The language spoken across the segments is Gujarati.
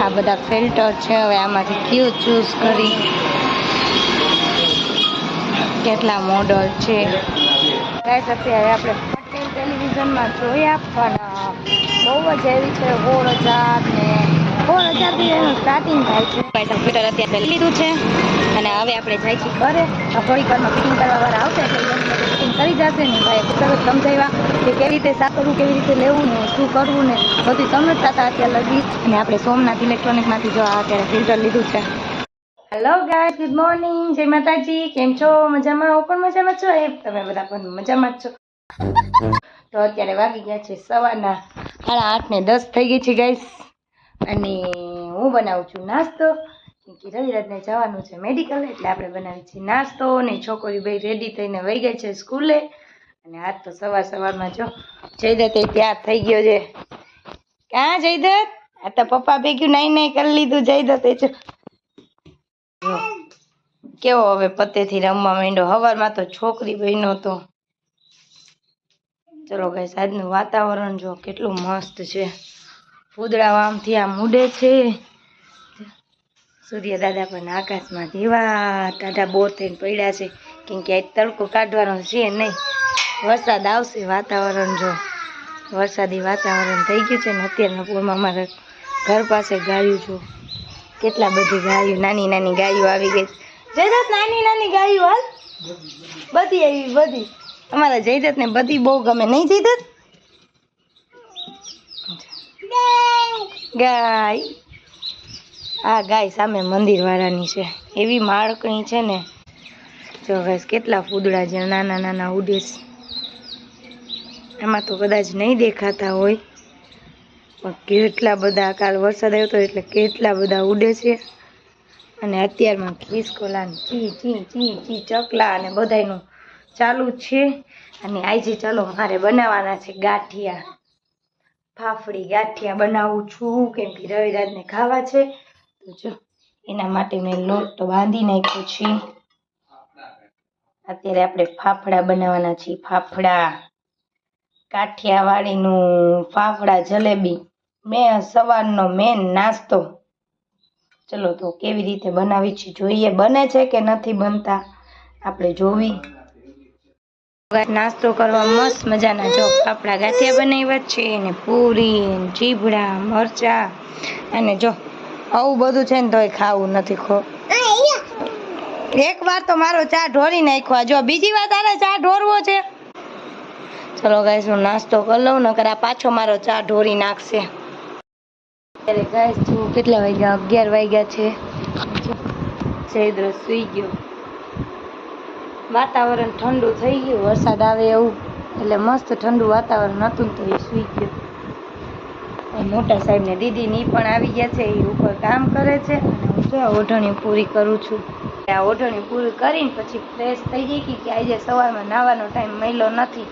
આ બધા ફિલ્ટર છે, હવે આમાંથી કયું ચૂઝ કરી? કેટલા મોડલ છે? અત્યારે આપણે પટેલ ટેલિવિઝનમાં જોયા પણ બહુ જ એવી છે, સોળ હજાર ને, સોળ હજારથી સ્ટાર્ટિંગ થાય છે. અત્યારે લીધું છે. અને હવે આપણે જાય છીએ ઘરે થોડીક વારમાં ફિટિંગ કરવા વાળા આવશે ફિટિંગ કરી જશે ને. ભાઈ સરસ સમજાવ્યા કે કેવી રીતે સાકરવું કેવી રીતે લેવું ને, શું કરવું ને. બધું સમજતા હતા અત્યારે લગી. અને આપણે સોમનાથ ઇલેક્ટ્રોનિકમાંથી જો અત્યારે ફિલ્ટર લીધું છે. હેલો ગાય ગુડ મોર્નિંગ જય માતાજી. કેમ છો? મજામાં? હું પણ મજામાં છો. એ તમે બધા પણ મજામાં જ છો. તો અત્યારે વાગી ગયા છે સવારના. સાડા આઠ ને દસ થઈ ગઈ છે ગાઈસ અને હું બનાવું છું નાસ્તો. કે રવિરાજને જવાનું છે મેડિકલ એટલે આપણે બનાવી છીએ નાસ્તો ને છોકરી ભાઈ રેડી થઈને વહી ગઈ છે સ્કૂલે. અને આજ તો સવાર સવારમાં જો જયદત્ત એ તૈયાર થઈ ગયો છે. ક્યાં જયદત્ત? આ તો પપ્પા ભેગ્યું નાઈ નાઈ કરી લીધું જયદત્ત એ જો. કેવો હવે પત્તેથી રમવા માંડ્યો. હવારમાં તો છોકરી બહેનો તો. ચલો ગાઈસ આજનું વાતાવરણ જો કેટલું મસ્ત છે. ફૂદડા આમથી આમ ઉડે છે. સૂર્ય દાદા પણ આકાશમાં જેવા ટાઢા બોર થઈને પડ્યા છે. કેમ કે આજ તડકો કાઢવાનો છે નહીં. વરસાદ આવશે વાતાવરણ જો. વરસાદી વાતાવરણ થઈ ગયું છે ને અત્યારના પૂરમાં અમારા ઘર પાસે ગાયું જો. કેટલા બધી ગાયું નાની નાની ગાયો આવી ગઈ. જયદત્ત નાની નાની ગાયો હાલ. બધી આવી બધી. અમારા જયદત્તને બધી બહુ ગમે. નહીં જયદત્ત? ગાય. આ ગાય સામે મંદિર વાળાની છે. એવી માળકણી છે ને. જો ગાય કેટલા ફૂદડા છે નાના નાના ઉડે એમાં તો કદાચ નહીં દેખાતા હોય. પણ કેટલા બધા કાલ વરસાદ આવ્યો હતો એટલે કેટલા બધા ઉડે છે. અને અત્યારમાં ખિસકોલા ચી ચી ચી ચી, ચકલા અને બધાયનું ચાલુ છે. અને આજે ચાલો મારે બનાવવાના છે ગાંઠિયા. ફાફડી ગાંઠિયા બનાવું છું. કેમ કે રવિરાજને ખાવા છે. તો જો, એના માટે મેં લોટ બાંધી નાખ્યો છે. અત્યારે આપણે ફાફડા બનાવવાના છીએ, ફાફડા. કાઠિયાવાડીનું ફાફડા જલેબી. મેં સવારનો મેન નાસ્તો. ચલો તો કેવી રીતે બનાવી છે, જોઈએ બને છે કે નથી બનતા? આપણે જોવી. નાસ્તો કરવા મસ્ત મજાના જો ફાફડા ગાંઠિયા બનાવ્યા છે ને પૂરી ચીભડા મરચા, અને જો આવું બધું છે ને તોય ખાવું નથી ખો. એક વાર તો મારો ચા ઢોરી નાખ્યો. જો બીજી વાર તારે ચા ઢોરવો છે. ચલો ગાઈસ હું નાસ્તો કરી લઉં, નકર આ પાછો મારો ચા ઢોરી નાખશે. ત્યારે ગાઈસ જો કેટલા વાગ્યા? અગિયાર વાગ્યા છે. જયદ્ર સુઈ ગયો. વાતાવરણ ઠંડુ થઈ ગયું, વરસાદ આવે એવું. એટલે મસ્ત ઠંડુ વાતાવરણ હતું તો એ સુઈ ગયો. મોટા સાહેબ ને દીદી પણ આવી ગયા છે એ ઉપર કામ કરે છે. અને હું જો ઓઢણી પૂરી કરું છું. આ ઓઢણી પૂરી કરીને પછી ફ્રેશ થઈ ગઈ કે આજે સવારમાં નાવાનો ટાઈમ મળ્યો નથી.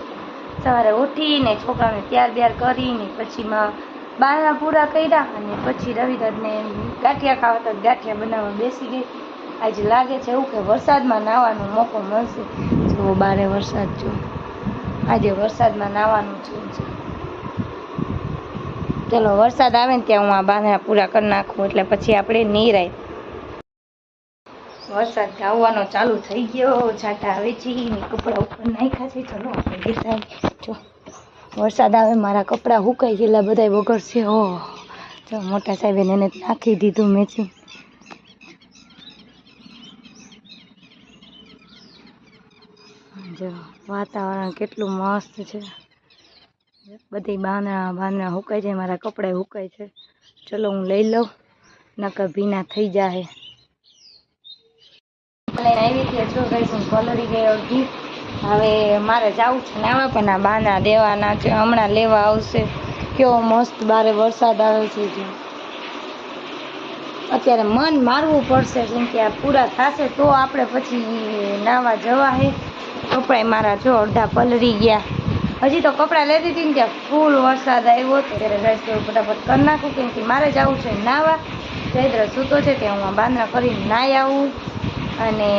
સવારે ઉઠીને છોકરાને ત્યાર બ્યાર કરીને પછી માં બારણા પૂરા કર્યા અને પછી રવિદાસને ગાંઠિયા ખાવા તો ગાંઠિયા બનાવવા બેસી ગઈ. આજે લાગે છે એવું કે વરસાદમાં નાહવાનો મોકો મળશે. જો બારે વરસાદ જો. આજે વરસાદમાં નાહવાનું છે. ચલો, વરસાદ આવે ને ત્યાં હું આ બાંધણા પૂરા કરી નાખું એટલે પછી આપણે નિરાય. વરસાદ આવવાનો ચાલુ થઈ ગયો છાંટા આવે છે કપડાં ઉપર નાખ્યા છે. ચલો, આપણે જો, વરસાદ આવે, મારા કપડાં હુકાઈ ગયેલા બધા વગરશે હો, જો, મોટા સાહેબે એને નાખી દીધું મેચી જો, વાતાવરણ કેટલું મસ્ત છે. બધી બાંધણા બાંધણા હુકાય છે મારા કપડાં હુકાય છે. ચલો હું લઈ લઉં, નકર ભીના થઈ જાય આવી હતી જો હવે મારે જવું છે નાવા, પણ આ બાંધણા દેવાના છે, હમણાં લેવા આવશે. કેવો મસ્ત બારે વરસાદ આવે છે અત્યારે મન મારવું પડશે, કેમ કે આ પૂરા થશે તો આપણે પછી નાવા જવા હે કપડાં મારા જો અડધા પલળી ગયા. હજી તો કપડાં લેતી હતી ને ત્યાં ફૂલ વરસાદ આવ્યો ત્યારે ગાઈસ તો ફટાફટ કરી નાખું કેમ કે મારે જવું છે નાવા. ચૈત્ર સૂતો છે ત્યાં હું બાંધણા કરીને નાહી આવું. અને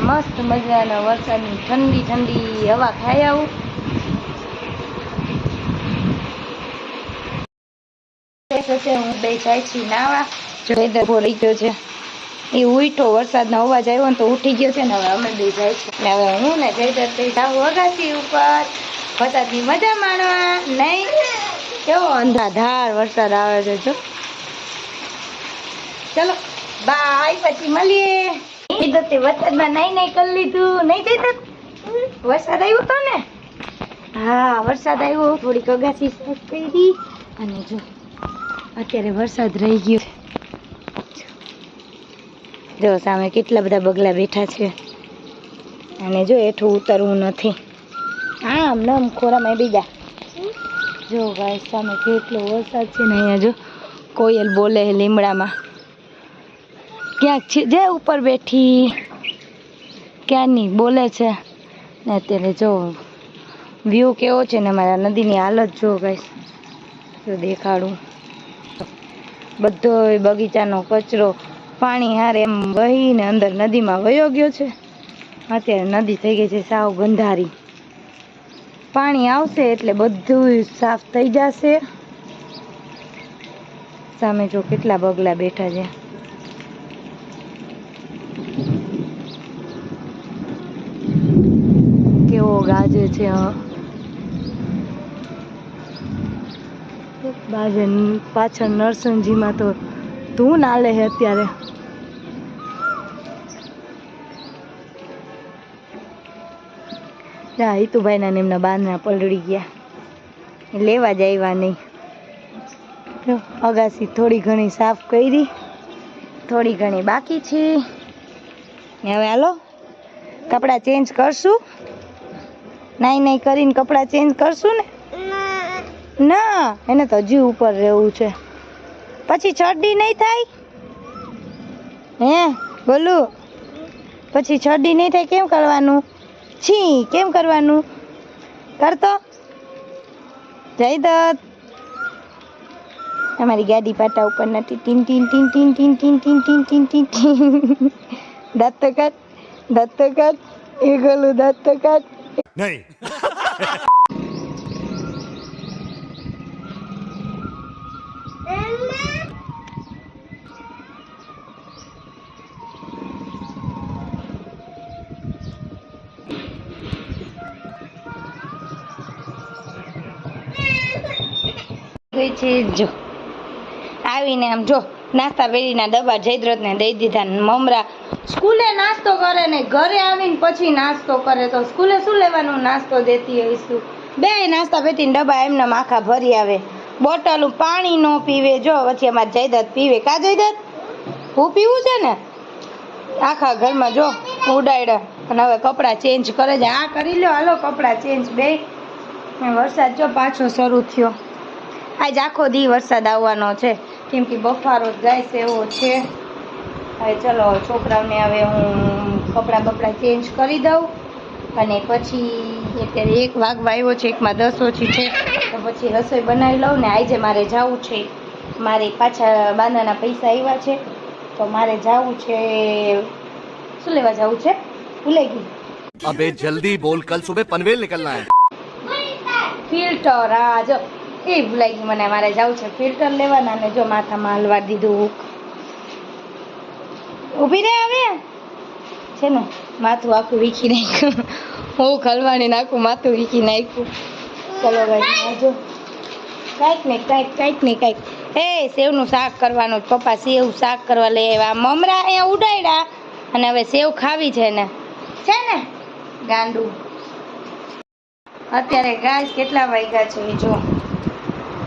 મસ્ત મજાના વરસાદની ઠંડી ઠંડી હવા ખાઈ આવું. હું બે જાય છીએ નાવા. વેધર ઊભો ગયો છે. એ ઉઠો વરસાદનો અવાજ આવ્યો ને તો ઉઠી ગયો છે ને હવે અમે બે જાય છે. હવે હું ને જયદર બે જાઉં અગાસી ઉપર. વરસાદની મજા માણવા, નહીં? કેવો અંધાધાર વરસાદ આવે છે, જો. ચલો, બાય, પછી મળીએ. કીધું તે વરસાદમાં નહીં નહીં કરી લીધું. નહીં જઈતા વરસાદ આવ્યો તો ને? હા, વરસાદ આવ્યો. થોડીક અગાસી સાફ કરી. અને જો, અત્યારે વરસાદ રહી ગયો જો, સામે કેટલા બધા બગલા બેઠા છે. અને જો એઠું ઉતરવું નથી. આમ નમ ખોરામાં બીજા. જો ભાઈ સામે કેટલો વરસાદ છે ને અહીંયા જો. કોયલ બોલે લીમડામાં. ક્યાંક છે? જે ઉપર બેઠી. ક્યાંની બોલે છે. ને અત્યારે જો વ્યૂ કેવો છે ને મારા નદીની હાલત જો ગાઈસ જો દેખાડું. બધો બગીચાનો કચરો પાણી હારે એમ વહીને અંદર નદીમાં વયો ગયો છે. અત્યારે નદી થઈ ગઈ છે સાવ ગંધારી. પાણી આવશે એટલે બધું સાફ થઈ જશે. સામે જો કેટલા બગલા બેઠા છે. કેવો ગાજે છે બાજે પાછળ નરસિંહજીમાં તો ધૂન આલે છે અત્યારે. ના હિતુભાઈના ને એમના બાંધના પલળી ગયા. લેવા જ આવ્યા નહીં. જો, અગાસી થોડી ઘણી સાફ કરી. થોડી ઘણી બાકી છે. ને હવે હાલો કપડાં ચેન્જ કરશું. નાઈ નાઈ કરીને કપડાં ચેન્જ કરશું ને? ના. એને તો હજી ઉપર રહેવું છે. પછી છડી નહીં થાય? હે બોલું? પછી છડી નહીં થાય કેમ કરવાનું? છી કેમ કરવાનું કરતો જય દત્ત અમારી ગાડી પાટા ઉપર નથી ટીન ટીન ટીન ટીન ટીન ટીન ટીન ટીન ટીન ટીન ટીન દત્ત કર દત્ત કર એ ગલું દત્ત કર નહીં ગઈ છે, જો. આવીને આમ જો, નાસ્તા બેડીના ડબ્બા જયદ્રથને દઈ દીધા મમરા સ્કૂલે નાસ્તો કરે ને ઘરે આવીને પછી નાસ્તો કરે તો સ્કૂલે શું લેવાનું નાસ્તો દેતી હોઈશું? બે નાસ્તા પેટીને ડબ્બા એમને આખા ભરી આવે. બોટલ પાણી નો પીવે. જો પછી અમારે જયદત્ત પીવે. કા જયદત્ત હું પીવું છે ને? આખા ઘરમાં જો, ઉડાડ્યા. અને હવે કપડાં ચેન્જ કરે છે. આ કરી લો હાલો, કપડાં ચેન્જ બે. વરસાદ જો પાછો શરૂ થયો. આજ આખો દી વરસાદ આવવાનો છે. કેમ કે બફારો જાય છે એવો છે. હવે ચલો છોકરાઓને હવે હું કપડાં બપડા ચેન્જ કરી દઉં. અને પછી અત્યારે એક વાઘ વાવ્યો છે એકમાં દસ ઓછી છે. તો પછી રસોઈ બનાવી લઉં ને આજે મારે જવું છે. મારે પાછા બાંધાના પૈસા આવ્યા છે. તો મારે જવું છે શું લેવા જવું છે? ભૂલાઈ ગઈ. અબે જલ્દી બોલ કલ સુબહ પનવેલ નીકળના હે. ફિલ્ટર આ જો એ ભૂલાઈ ગયું મને મારે જવું છે. ફિલ્ટર લેવાના અને જો માથામાં હલવા દીધું. ઊભી રહે હવે. છે ને, માથું આખું વીખી નાખ્યું. હું ખલવાની નાખું, માથું વીખી નાખ્યું. ચલો ભાઈ જો. કાંઈક ને કાંઈક કાંઈક ને કાંઈક. એ, સેવનું શાક કરવાનું. પપ્પા સેવ શાક કરવા લઈ આવ્યા. મમરા અહીંયા ઉડાડ્યા. અને હવે સેવ ખાવી છે ને છે ને, ગાંડું. અત્યારે ગાય કેટલા વાગ્યા છે? જો.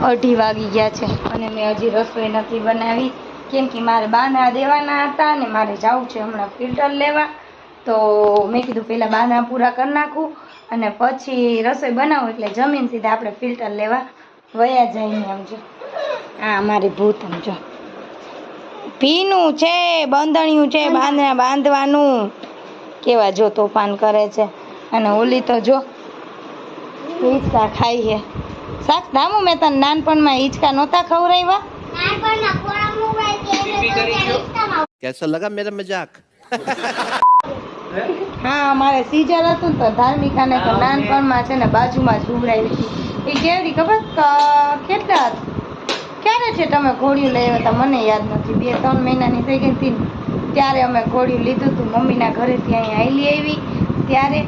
અઢી વાગી ગયા છે અને મેં હજી રસોઈ નથી બનાવી. કેમ કે મારે બાંધા દેવાના હતા ને મારે જવું છે હમણાં ફિલ્ટર લેવા. તો મેં કીધું પહેલાં બાંધા પૂરા કરી નાખું અને પછી રસોઈ બનાવું એટલે જમીન સીધા આપણે ફિલ્ટર લેવા વયા જઈને સમજો આ અમારી ભૂત સમજો ભીનું છે બંધણિયું છે બાંધણા બાંધવાનું. કેવા જો તોફાન કરે છે. અને ઓલી તો જો હિંચકા ખાઈ છે. સાચ રામુ મેં તને નાનપણમાં હિંચકા નહોતા ખવડાવ્યા? કેસા લગા મેરા મજાક? હા અમારે સીજર હતું તો ધાર્મિકાને તો નાનપણમાં છે ને બાજુમાં જ ઉભરાવી હતી એ કેવડી ખબર? કેટલા? ક્યારે છે તમે ઘોડિયું લઈ આવ્યા મને યાદ નથી. બે ત્રણ મહિનાની થઈ ગઈ હતી ત્યારે અમે ઘોડિયું લીધું હતું મમ્મીના ઘરેથી અહીં આવેલી આવી. ત્યારે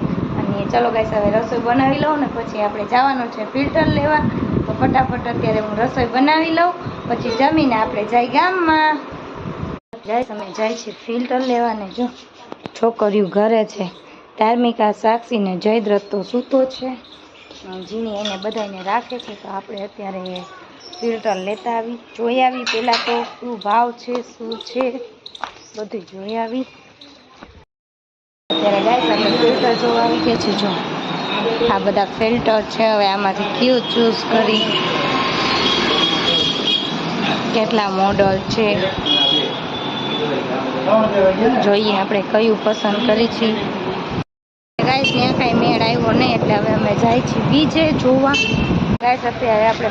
અને ચલો ગાઈસ હવે રસોઈ બનાવી લઉં ને પછી આપણે જવાનું છે ફિલ્ટર લેવા. તો ફટાફટ અત્યારે હું રસોઈ બનાવી લઉં. પછી જમીને આપણે જાય ગામમાં. જાય અમે જાય છે ફિલ્ટર લેવાને. જો, છોકરીઓ ઘરે છે. ધાર્મિકા સાક્ષીને જયદ્રથ તો સૂતો છે. જીની એને બધાને રાખે છે. તો આપણે અત્યારે ફિલ્ટર લેતા આવી. જોઈ આવી પહેલાં તો શું ભાવ છે, શું છે? બધું જોઈ આવી. આ બધા ફિલ્ટર છે, હવે આમાંથી કયું ચૂઝ કરી. કેટલા મોડલ છે. જોઈએ આપણે કયું પસંદ કરી છીએ. ગાઈસ મેળ આવ્યો નહીં, એટલે હવે અમે જાય છીએ બીજે જોવા. ગાઈસ અત્યારે આપણે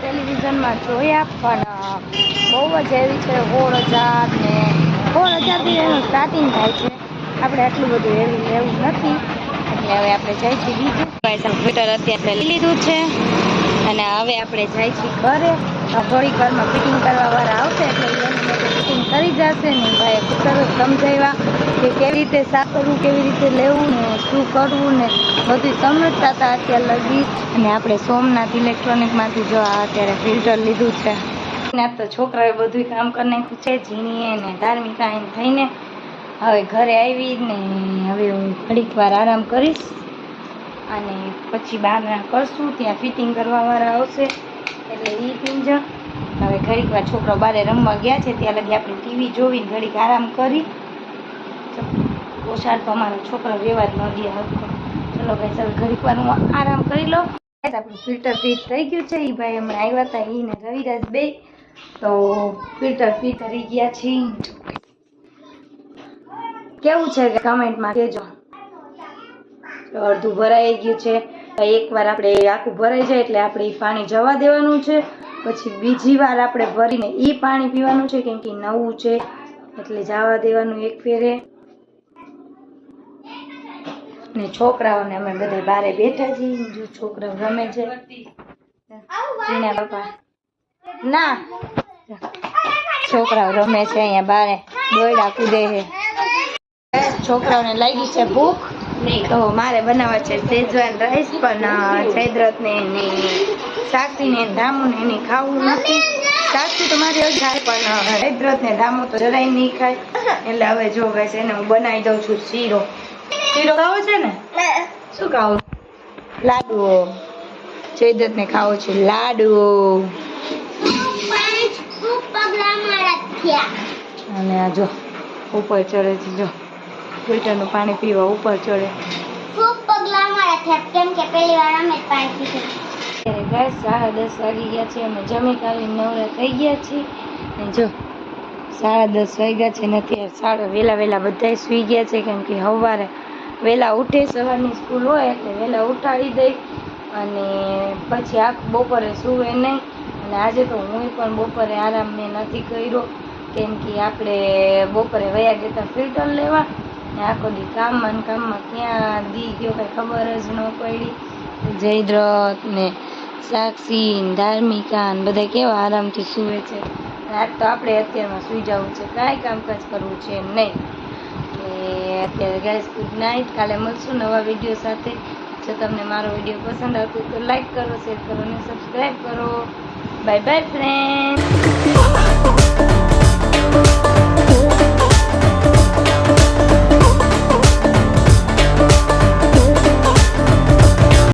ટેલિવિઝનમાં જોયા, પણ બહુ જ એવી છે સોળ હજાર સ્ટાર્ટિંગ થાય છે. આપણે આટલું બધું એવું લેવું નથી. એટલે હવે આપણે જાય છીએ બીજું કમ્પ્યુટર અત્યારે લઈ લીધું છે. અને હવે આપણે જાય છીએ ઘરે થોડીક વારમાં ફિટિંગ કરવા વાળા આવશે એટલે ફિટિંગ કરી જશે ને ભાઈ સરસ સમજાવ્યા કે કેવી રીતે સાફ કરવું, કેવી રીતે લેવું ને શું કરવું ને બધું સમજતા હતા અત્યારે લગી અને આપણે સોમનાથ ઇલેક્ટ્રોનિકમાંથી જો આ અત્યારે ફિલ્ટર લીધું છે. ના તો છોકરાએ બધું કામ કરી નાખ્યું છે, ઝીણીએ ને ધાર્મિકા એમ થઈને. હવે ઘરે આવી ને હવે હું ઘડીક વાર આરામ કરીશ. અને પછી બહારના કરશું, ત્યાં ફિટિંગ કરવાવાળા આવશે. એટલે એ પિંજર. હવે ઘડીક વાર છોકરો બારે રમવા ગયા છે, ત્યાં લગી આપણે ટીવી જોઈને ઘડીક આરામ કરી. ઓછા તો અમારો છોકરો વ્યવહાર ન દે હરખો. ચલો ભાઈ, ચાલ ઘડીક વાર હું આરામ કરી લઉં. આપણું ફિલ્ટર ફિટ થઈ ગયું છે. એ ભાઈ હમણાં આવ્યા હતા એને રવિરાજ બે તો ફિલ્ટર ફિટ કરી ગયા છે. કેવું છે કમેન્ટમાં કહેજો. અડધું ભરાઈ ગયું છે. એકવાર આપણે આખું ભરાઈ જાય એટલે આપણે પાણી જવા દેવાનું છે. પછી બીજી વાર આપણે ભરીને એ પાણી પીવાનું છે કેમ કે નવું છે. એટલે જવા દેવાનું એક ફેરે. ને છોકરાઓને અમે બધા બારે બેઠા છીએ. જો છોકરાઓ રમે છે. જીના બાપા ના. છોકરાઓ રમે છે અહીંયા બારે. દોયડા કૂદે છે. છોકરાઓને લાગી છે ભૂખ. તો મારે બનાવવા છે શેજવાન રાઈસ પણ જયદ્રથને એની સાક્ષીને ધામુને એની ખાવું નથી. સાક્ષી તો મારી ખાય પણ જયદ્રથને ધામુ તો જરાય નહીં ખાય. એટલે હવે જો છે એને હું બનાવી દઉં છું શીરો. શીરો ખાવો છે ને? શું ખાવું? લાડુઓ. જયદ્રથને ખાવો છે લાડુઓ. અને આ જો ઉપર ચડે છે જો. ફિલ્ટરનું પાણી પીવા ઉપર ચડે. અત્યારે ગાય સાડા દસ વાગી ગયા છે. અમે જમી કાઢીને નવરા થઈ ગયા છીએ. અને જો સાડા દસ વાગ્યા છે ને અત્યારે સાડા વહેલા વહેલા બધાય સૂઈ ગયા છે. કેમ કે સવારે વહેલા ઉઠે સવારની સ્કૂલ હોય એટલે વહેલા ઉઠાડી દઈ અને પછી આખ બપોરે સૂવે નહીં. અને આજે તો હું પણ બપોરે આરામ મેં નથી કર્યો. કેમ કે આપણે બપોરે વયા જતા ફિલ્ટર લેવા. આખો દી કામમાં કામમાં ક્યાં દી ગયો કઈ ખબર જ ન પડી. જયદ્રથ ને સાક્ષી ને ધાર્મિકા ને બધા કેવા આરામથી સૂવે છે. રાત તો આપણે અત્યારમાં સૂઈ જવું છે. કાંઈ કામકાજ કરવું છે નહીં. અત્યારે ગાઈસ ગુડ નાઇટ કાલે મળશું નવા વીડિયો સાથે. જો તમને મારો વીડિયો પસંદ આવતો તો લાઈક કરો શેર કરો અને સબસ્ક્રાઈબ કરો. Bye bye friend